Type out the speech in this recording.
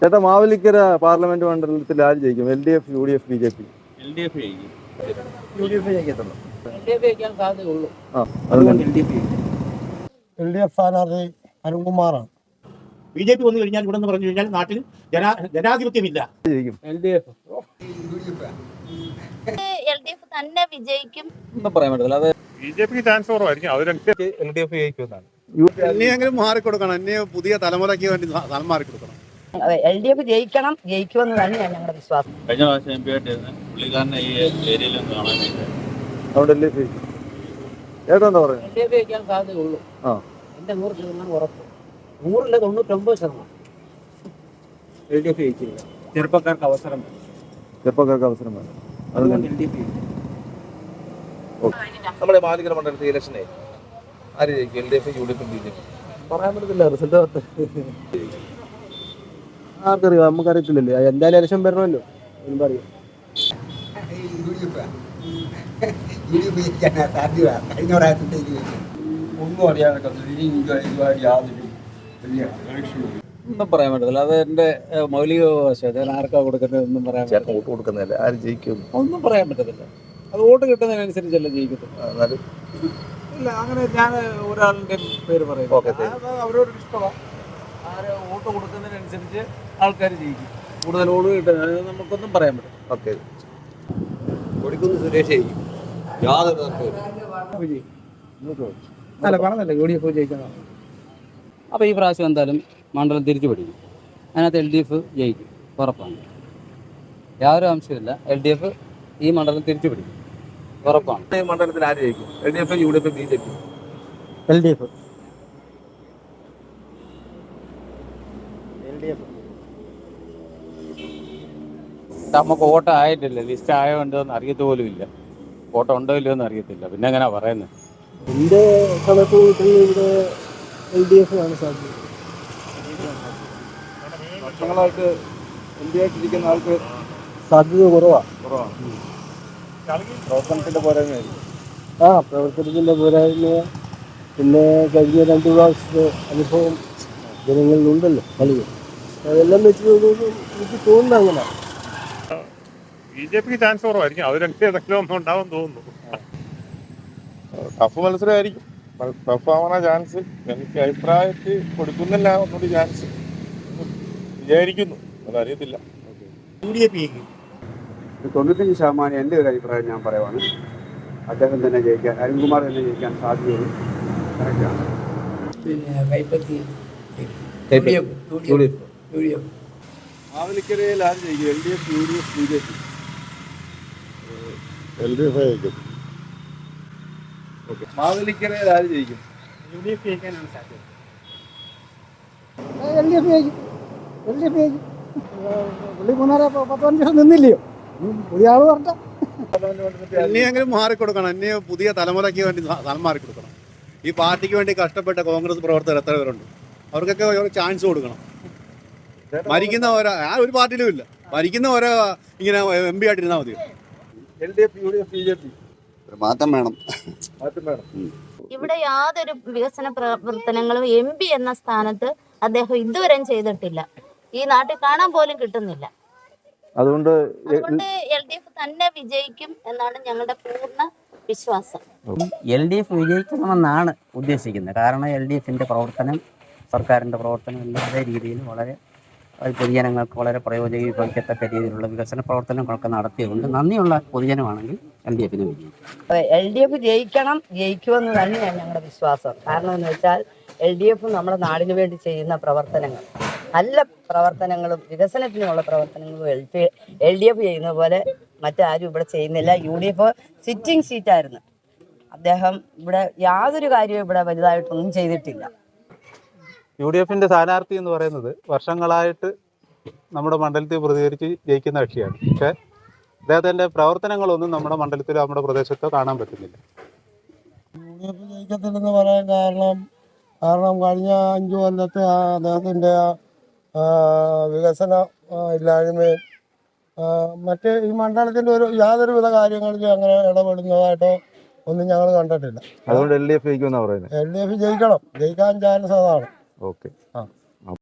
ചേട്ടാ മാവലിക്കര പാർലമെന്റ് മണ്ഡലത്തിൽ ആര് ജയിക്കും? L D F U D F B J P? L D F ജയിക്കും. യു ഡി എഫ് ജയിക്കത്തുള്ളൂ. ആ അതുകൊണ്ട് L D F L D സ്ഥാനാർത്ഥി അരുൺകുമാറാണ്. ബി ജെ പി വന്നു കഴിഞ്ഞാൽ ഇവിടെ നിന്ന് പറഞ്ഞു കഴിഞ്ഞാൽ നാട്ടിൽ ജനാ ജനാധിപത്യമില്ല. ജയിക്കും. L D F. L D F തന്നെ വിജയിക്കും. ഒന്നും പറയാൻ പറ്റില്ല അത് ബി ജെ പിക്ക് ചാൻസ് കുറവായിരിക്കും. അവർ എൽ ഡി എഫ് ജയിക്കുമെന്നാണ്. എന്നെയെങ്കിലും മാറിക്കൊടുക്കണം. എന്നെ പുതിയ തലമുറയ്ക്ക് വേണ്ടി സ്ഥലം മാറിക്കൊടുക്കണം. എൽ ഡി എഫ് ജയിക്കണം ജയിക്കുമെന്ന് തന്നെയാണ് ഞങ്ങളുടെ വിശ്വാസം. കഴിഞ്ഞ പ്രാവശ്യം എം പി ആയിട്ടിരുന്ന. പുള്ളിക്കാരനെ ഈ ഏരിയയിലൊന്നും കാണാനില്ല. അതുകൊണ്ട് എൽ ഡി എഫ് ചേട്ടാ എന്താ പറയുക എൽ ഡി എഫ് ജയിക്കാൻ സാധ്യതയുള്ളൂ ആ. എന്റെ നൂറ് ശതമാനം ഉറപ്പ്. നൂറിന്റെ തൊണ്ണൂറ്റൊമ്പത് ശതമാനം. എൽ ഡി എഫ് ജയിക്കില്ല ചെറുപ്പക്കാർക്ക് അവസരം. ചെറുപ്പക്കാർക്ക് അവസരം വേണം. അതുകൊണ്ട് എൽ ഡി എഫ് നമ്മുടെ മാലികര മണ്ഡലത്തിൽ ഇലക്ഷനെ ആര് ജയിക്കും? L D F U D F B J P? പറയാൻ പറ്റത്തില്ല റിസൾട്ട് ആർക്കറിയാം നമുക്കറിയത്തില്ലല്ലോ. എന്തായാലും ഇലക്ഷൻ വരണമല്ലോ. ഒന്നും പറയാം. ഒന്നും അറിയാനൊക്കെ യാതൊരു വലിയ ഒന്നും പറയാൻ പറ്റത്തില്ല. അത് എന്റെ ഏഹ്, മൗലിക അവകാശം. ഞാൻ ആർക്കാ കൊടുക്കുന്നത് ഒന്നും പറയാൻ ചേട്ടൻ പറ്റത്തില്ല. വോട്ട് കൊടുക്കുന്നില്ല ആര് ജയിക്കും? ഒന്നും പറയാൻ പറ്റത്തില്ല. അത് വോട്ട് കിട്ടുന്നതിനനുസരിച്ചല്ല ജയിക്കത്തുള്ളൂ. എന്നാലും ഇല്ല അങ്ങനെ ഞാൻ ഒരാളുടെ പേര് പറയും അവരോട് ഇഷ്ടമാണ് ആര് വോട്ട് കൊടുക്കുന്നതിനനുസരിച്ച് ആൾക്കാർ ജയിക്കും. കൂടുതൽ വോട്ട് കിട്ടുന്നത് നമുക്കൊന്നും പറയാൻ പറ്റില്ല. ഓക്കെ. കൊടിക്കുന്ന് സുരേഷ് ജയിക്കും. യാതൊരു അല്ല പറഞ്ഞല്ലേ യു ഡി എഫ് ജയിക്കണം അപ്പോൾ ഈ പ്രാവശ്യം എന്തായാലും മണ്ഡലം തിരിച്ചു പിടിക്കും. അതിനകത്ത് എൽ ഡി എഫ് ജയിക്കും. ഉറപ്പാണ്. യാതൊരു അംശമില്ല എൽ ഡി എഫ് ഈ മണ്ഡലം തിരിച്ചു പിടിക്കും. ഉറപ്പാണ്. ഈ മണ്ഡലത്തിൽ ആര് ജയിക്കും? L D F U D F B J P? L D F നമുക്ക് വോട്ട് ആയിട്ടില്ല ലിസ്റ്റ് ആയോ ഉണ്ടോ എന്ന് അറിയത്ത് പോലും ഇല്ല വോട്ട് ഉണ്ടോ ഇല്ലയോ എന്ന് അറിയത്തില്ല. പിന്നെ എങ്ങനെയാ പറയുന്നത് എന്റെ കണക്ക് കൂട്ടൽ ഇവിടെ എൽ ഡി എഫ് ആണ് സാധ്യത വർഷങ്ങളായിട്ട് എൽ ഡി ആയിട്ടിരിക്കുന്ന ആൾക്ക് സാധ്യത കുറവാണ് കുറവാണ് പ്രവർത്തനത്തിന്റെ പോരായ്മയായിരിക്കും. ആ പ്രവർത്തനത്തിന്റെ പോരായ്മ പിന്നെ കഴിഞ്ഞ രണ്ട് പ്രാവശ്യത്തെ അനുഭവം ജനങ്ങളിലുണ്ടല്ലോ അതെല്ലാം വെച്ച് നോക്കുമ്പോൾ എനിക്ക് തോന്നുന്നു അങ്ങനെ. ബി ജെ പിക്ക് ചാൻസ് കുറവായിരിക്കും. അവർ ഏതെങ്കിലും ഒന്നും ഉണ്ടാവും തോന്നുന്നു. ടഫ് മത്സരമായിരിക്കും. ടഫ് ആവണ ചാൻസ് എനിക്ക് അഭിപ്രായത്തിൽ കൊടുക്കുന്നില്ല ഒന്നുകൂടി ചാൻസ് വിചാരിക്കുന്നു. അതറിയത്തില്ല. യു ഡി എഫ് ജയിക്കും തൊണ്ണൂറ്റഞ്ച് ശതമാനം എന്റെ ഒരു അഭിപ്രായം ഞാൻ പറയുവാണ്. അദ്ദേഹം തന്നെ ജയിക്കാൻ അരുൺകുമാർ തന്നെ ജയിക്കാൻ സാധ്യതയുള്ളൂ കറക്റ്റാണ് പിന്നെ കൈപ്പത്തി U D F. U D F. മാവേലിക്കരയിൽ ആര് ജയിക്കും? L D F U D F B J P? L D F ആയിരിക്കും. ഓക്കെ. മാവേലിക്കരയിൽ ആര് ജയിക്കും? യു ഡി എഫ് ജയിക്കാനാണ് സാധ്യത. എൽ ഡി എഫ് ജയിക്കും. എൽ ഡി എഫ് ജയിക്കും. പുള്ളി മൂന്നാറ് പത്ത് പതിനഞ്ച് ദിവസം നിന്നില്ലയോ? പുതിയ ആൾ പറഞ്ഞ എന്നെയെങ്കിലും മാറിക്കൊടുക്കണം? എന്നെ പുതിയ തലമുറയ്ക്ക് വേണ്ടി സ്ഥലം മാറിക്കൊടുക്കണം. ഈ പാർട്ടിക്ക് വേണ്ടി കഷ്ടപ്പെട്ട കോൺഗ്രസ് പ്രവർത്തകർ എത്ര പേരുണ്ട്? അവർക്കൊക്കെ ഒരു ചാൻസ് കൊടുക്കണം. മരിക്കുന്ന ഒരാ ആ ഒരു പാർട്ടിയിലും ഇല്ല. മരിക്കുന്ന ഒരാ ഇങ്ങനെ എം പി ആയിട്ടിരുന്നാൽ മതി L D F U D F B J P മാറ്റം വേണം. മാറ്റം വേണം. ഇവിടെ യാതൊരു വികസന പ്രവർത്തനങ്ങളും എം പി എന്ന സ്ഥാനത്ത് അദ്ദേഹം ഇതുവരെ ചെയ്തിട്ടില്ല. ഈ നാട്ടിൽ കാണാൻ പോലും കിട്ടുന്നില്ല. അതുകൊണ്ട് എൽ ഡി എഫ് തന്നെ വിജയിക്കും എന്നാണ് ഞങ്ങളുടെ പൂർണ വിശ്വാസം. എൽ ഡി എഫ് വിജയിക്കണമെന്നാണ് ഉദ്ദേശിക്കുന്നത്. കാരണം എൽ ഡി എഫിന്റെ പ്രവർത്തനം സർക്കാരിന്റെ പ്രവർത്തനം എല്ലാം അതേ രീതിയിൽ വളരെ പൊതുജനങ്ങൾക്ക് വളരെ പ്രയോജനീകരിക്കത്തക്ക രീതിയിലുള്ള വികസന പ്രവർത്തനങ്ങളൊക്കെ നടത്തിയതുകൊണ്ട് നന്ദിയുള്ള പൊതുജനമാണെങ്കിൽ എൽ ഡി എഫിന് വിജയിക്കും എൽ ഡി എഫ് ജയിക്കണം ജയിക്കുമെന്ന് തന്നെയാണ് ഞങ്ങളുടെ വിശ്വാസം. കാരണം എന്ന് വെച്ചാൽ എൽ ഡി എഫ് നമ്മുടെ നാടിന് വേണ്ടി ചെയ്യുന്ന പ്രവർത്തനങ്ങൾ നല്ല പ്രവർത്തനങ്ങളും വികസനത്തിനുള്ള പ്രവർത്തനങ്ങളും L P L D F ചെയ്യുന്ന പോലെ മറ്റാരും ഇവിടെ ചെയ്യുന്നില്ല. യു ഡി എഫ് സിറ്റിംഗ് സീറ്റായിരുന്നു അദ്ദേഹം ഇവിടെ യാതൊരു കാര്യവും ഇവിടെ വലുതായിട്ടൊന്നും ചെയ്തിട്ടില്ല. യു ഡി എഫിന്റെ സ്ഥാനാർത്ഥി എന്ന് പറയുന്നത് വർഷങ്ങളായിട്ട് നമ്മുടെ മണ്ഡലത്തിൽ പ്രതികരിച്ച് ജയിക്കുന്ന കക്ഷിയാണ്. പക്ഷേ അദ്ദേഹത്തിന്റെ പ്രവർത്തനങ്ങളൊന്നും നമ്മുടെ മണ്ഡലത്തിലോ നമ്മുടെ പ്രദേശത്തോ കാണാൻ പറ്റുന്നില്ല. യു ഡി എഫ് ജയിക്കത്തില്ലെന്ന് പറയാൻ കാരണം കാരണം കഴിഞ്ഞ അഞ്ചു കൊല്ലത്തെ ആ അദ്ദേഹത്തിന്റെ ആ വികസന ഇല്ലായ്മ ഇല്ലായ്മയും മറ്റ് ഈ മണ്ഡലത്തിന്റെ ഒരു യാതൊരുവിധ കാര്യങ്ങളിലും അങ്ങനെ ഇടപെടുന്നതായിട്ടോ ഒന്നും ഞങ്ങൾ കണ്ടിട്ടില്ല. അതുകൊണ്ട് എൽ ഡി എഫ് ജയിക്കുമെന്നാണ് പറയുന്നത് എൽ ഡി എഫ് ജയിക്കണം. ജയിക്കാൻ ചാൻസ് അതാണ്. ഓക്കെ ആ